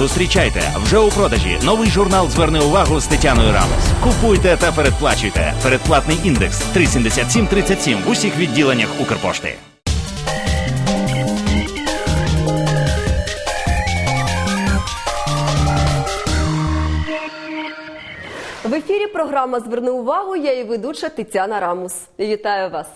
Зустрічайте вже у продажі новий журнал Зверни увагу з Тетяною Рамос. Купуйте та передплачуйте. Передплатний індекс 37737 в усіх відділеннях Укрпошти. В ефірі програма Зверни увагу. Я її ведуча Тетяна Рамус. Вітаю вас.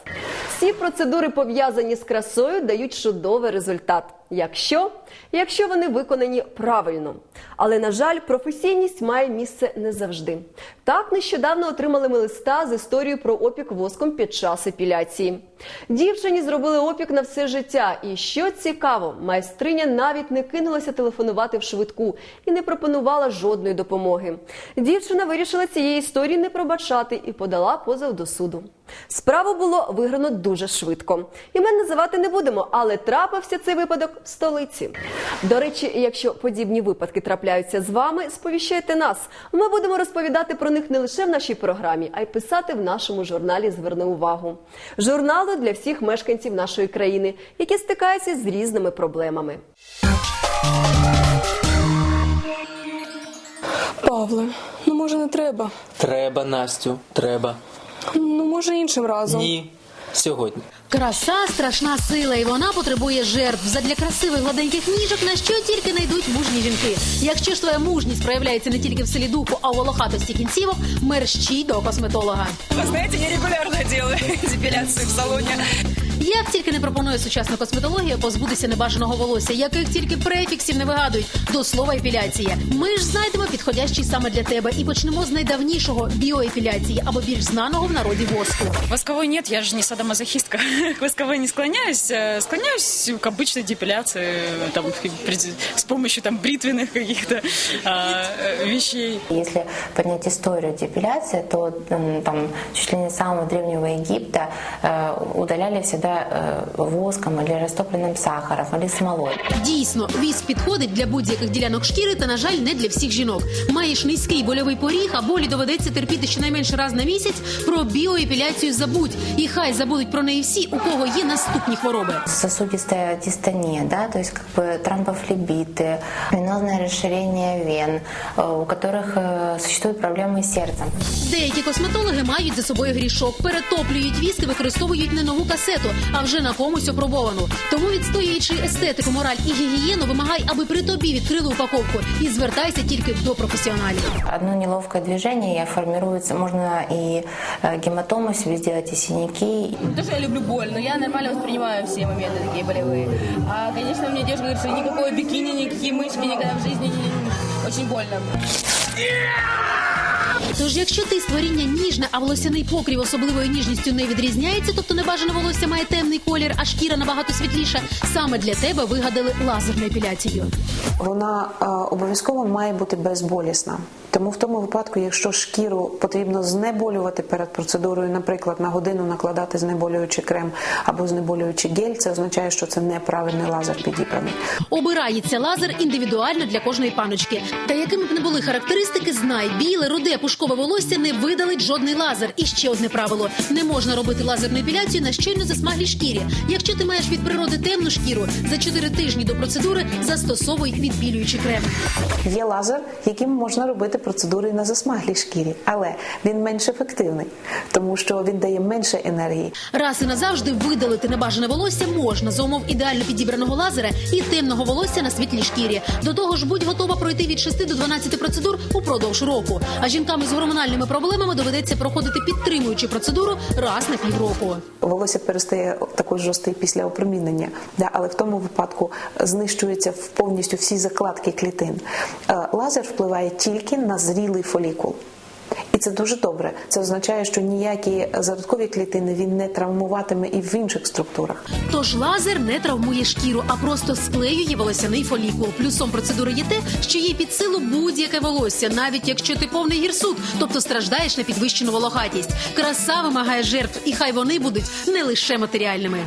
Всі процедури пов'язані з красою дають чудовий результат. Якщо якщо вони виконані правильно. Але на жаль, професійність має місце не завжди. Так нещодавно отримали ми листа з історією про опік воском під час епіляції. Дівчині зробили опік на все життя. І що цікаво, майстриня навіть не кинулася телефонувати в швидку і не пропонувала жодної допомоги. Дівчина вирішила цієї історії не пробачати і подала позов до суду. Справу було виграно дуже швидко. Імен називати не будемо, але трапився цей випадок в столиці. До речі, якщо подібні випадки трапляються з вами, сповіщайте нас. Ми будемо розповідати про них не лише в нашій програмі, а й писати в нашому журналі Зверни увагу. Журналу для всіх мешканців нашої країни, які стикаються з різними проблемами. Павле, ну може не треба. Треба, Настю, треба. Ну може іншим разом. Ні. Сьогодні. Краса страшна сила, і вона потребує жертв. Задля красивих гладеньких ніжок на що тільки знайдуть мужні жінки. Якщо ж твоя мужність проявляється не тільки в силі духу, а у волохатості кінцівок, мерщій до косметолога. Вы знаете, я регулярно делаю депиляцию в салоне. Як тільки не пропонує сучасна косметологія позбутися небажаного волосся, яких тільки префіксів не вигадують до слова епіляція. Ми ж знайдемо підходящий саме для тебе і почнемо з найдавнішого біоепіляції або більш знаного в народі воску. Восковой нет, я же не садомазохистка. К восковой не склоняюсь. э, Склоняюсь к обычной депиляции там, при- с помощью там бритвенных каких-то а, э, вещей. Если поднять историю депиляции, то м, там чуть ли не с самого древнего Египта э, удаляли всегда э, воском или растопленным сахаром или смолой. Дійсно, віск підходить для будь-яких ділянок шкіри, та на жаль, не для всіх жінок. Маєш низький больовий поріг, а болі доведеться терпіти щонайменше раз на місяць. Про біоепіляцію забудь, і хай забудуть про неї всі, у кого є наступні хвороби. Сосудистая дистония, да, то есть как бы тромбофлебиты, венозное расширение вен, э, у которых э, существуют проблемы с сердцем. Деякі косметологи мають за собою грішок, перетоплюють віск і використовують не нову касету, а вже на комусь опробовану. Тому відстоюючи естетику, мораль і гігієну, вимагай, аби при тобі відкрили упаковку і звертайся тільки до професіоналів. Одно неловкое движение и формируется, можно и э, гематому себе сделать, и синяки, Не то, что я люблю боль, но я нормально воспринимаю все моменты такие болевые. А, конечно, мне девушка говорит, что никакого бикини, никакие мышки никогда в жизни не... Очень больно. Тож, якщо ти створіння ніжне, а волосяний покрів особливою ніжністю не відрізняється, тобто небажане волосся має темний колір, а шкіра набагато світліша, саме для тебе вигадали лазерну епіляцію. Вона е, обов'язково має бути безболісна. Тому в тому випадку, якщо шкіру потрібно знеболювати перед процедурою, наприклад, на годину накладати знеболюючий крем або знеболюючий гель, це означає, що це неправильний лазер підібраний. Обирається лазер індивідуально для кожної паночки. Та якими б не були характеристики, знай, біле, руде, пушкове волосся не видалить жодний лазер. І ще одне правило: не можна робити лазерну епіляцію на щойно засмаглій шкірі. Якщо ти маєш від природи темну шкіру, за 4 тижні до процедури застосовуй відбілюючий крем. Є лазер, яким можна робити процедури на засмаглій шкірі, але він менш ефективний, тому що він дає менше енергії. Раз і назавжди видалити небажане волосся можна за умов ідеально підібраного лазера і темного волосся на світлій шкірі. До того ж, будь готова пройти від 6 до 12 процедур упродовж року. А жінкам із гормональними проблемами доведеться проходити підтримуючу процедуру раз на півроку. Волосся перестає також жорсти після опромінення, да, але в тому випадку знищуються повністю всі закладки клітин. Е, Лазер впливає тільки на зрілий фолікул. І це дуже добре. Це означає, що ніякі зародкові клітини він не травмуватиме і в інших структурах. Тож лазер не травмує шкіру, а просто склеює волосяний фолікул. Плюсом процедури є те, що є під силу будь-яке волосся, навіть якщо ти повний гірсут, тобто страждаєш на підвищену волохатість. Краса вимагає жертв, і хай вони будуть не лише матеріальними.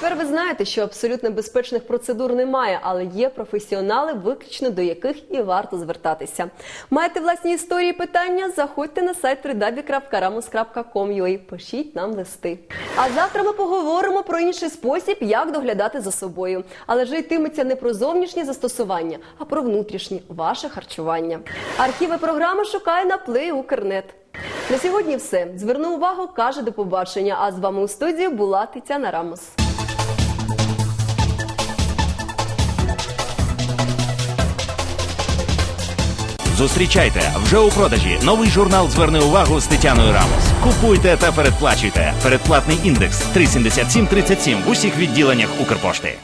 Тепер ви знаєте, що абсолютно безпечних процедур немає, але є професіонали, виключно до яких і варто звертатися. Маєте власні історії питання? Заходьте на сайт www.ramos.com.ua, пишіть нам листи. А завтра ми поговоримо про інший спосіб, як доглядати за собою. Але ж йтиметься не про зовнішні застосування, а про внутрішні ваше харчування. Архіви програми шукає на Укрнет. На сьогодні все. Зверну увагу, каже до побачення. А з вами у студії була Тетяна Рамос. Зустрічайте вже у продажі новий журнал Зверни увагу з Тетяною Рамос. Купуйте та передплачуйте. Передплатний індекс 37737 в усіх відділеннях Укрпошти.